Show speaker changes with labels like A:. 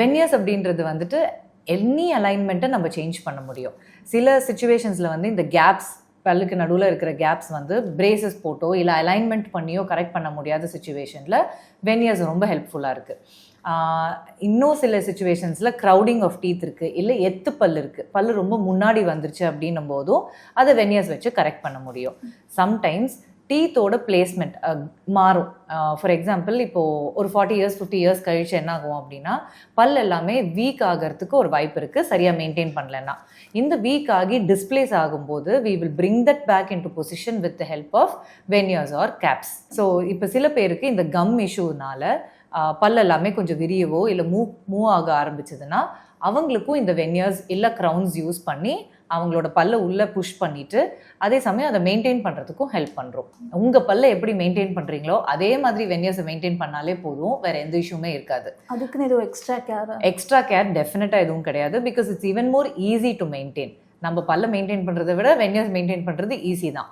A: வென்யர்ஸ் அப்படின்றது வந்துட்டு எனி அலைன்மெண்ட்டை நம்ம சேஞ்ச் பண்ண முடியும். சில சுச்சுவேஷன்ஸில் வந்து இந்த கேப்ஸ் பல்லுக்கு நடுவில் இருக்கிற கேப்ஸ் வந்து பிரேசஸ் போட்டோ இல்லை அலைன்மெண்ட் பண்ணியோ கரெக்ட் பண்ண முடியாத சுச்சுவேஷனில் வென்யர்ஸ் ரொம்ப ஹெல்ப்ஃபுல்லாக இருக்குது இன்னும் சில சுச்சுவேஷன்ஸில் க்ரௌடிங் ஆஃப் டீத் இருக்குது இல்லை எத்து பல் இருக்குது பல்லு ரொம்ப முன்னாடி வந்துருச்சு அப்படின்னும் போதும் அதை வென்யர்ஸ் வச்சு கரெக்ட் பண்ண முடியும். சம்டைம்ஸ் டீத்தோட பிளேஸ்மெண்ட் மாறும். ஃபார் எக்ஸாம்பிள் இப்போது ஒரு ஃபார்ட்டி இயர்ஸ் ஃபிஃப்டி இயர்ஸ் கழிச்சு என்ன ஆகும் அப்படின்னா பல் எல்லாமே வீக் ஆகிறதுக்கு ஒரு வாய்ப்பு இருக்குது சரியாக மெயின்டைன் பண்ணலன்னா. இந்த வீக் ஆகி டிஸ்பிளேஸ் ஆகும்போது we will bring that back into position with the help of veneers or caps so இப்போ சில பேருக்கு இந்த கம் இஷ்யூனால பல் எல்லாமே கொஞ்சம் விரியவோ இல்லை மூவ் மூவ் ஆக ஆரம்பிச்சதுன்னா அவங்களுக்கும் இந்த வென்யர்ஸ் இல்லை க்ரௌன்ஸ் யூஸ் பண்ணி அவங்களோட பல்லை உள்ளே புஷ் பண்ணிட்டு அதே சமயம் அதை மெயின்டைன் பண்ணுறதுக்கும் ஹெல்ப் பண்ணுறோம் உங்கள் பல்லை எப்படி மெயின்டைன் பண்ணுறீங்களோ அதே மாதிரி வென்யர்ஸை மெயின்டைன் பண்ணாலே போதும். வேற எந்த இஷ்யூமே இருக்காது.
B: அதுக்குன்னு எதுவும் எக்ஸ்ட்ரா கேர்
A: எக்ஸ்ட்ரா கேர் டெஃபினட்டாக எதுவும் கிடையாது. Because it's even more easy to maintain நம்ம பல்ல மெயின்டைன் பண்ணுறதை விட வென்யர்ஸ் மெயின்டைன் பண்ணுறது ஈஸி தான்.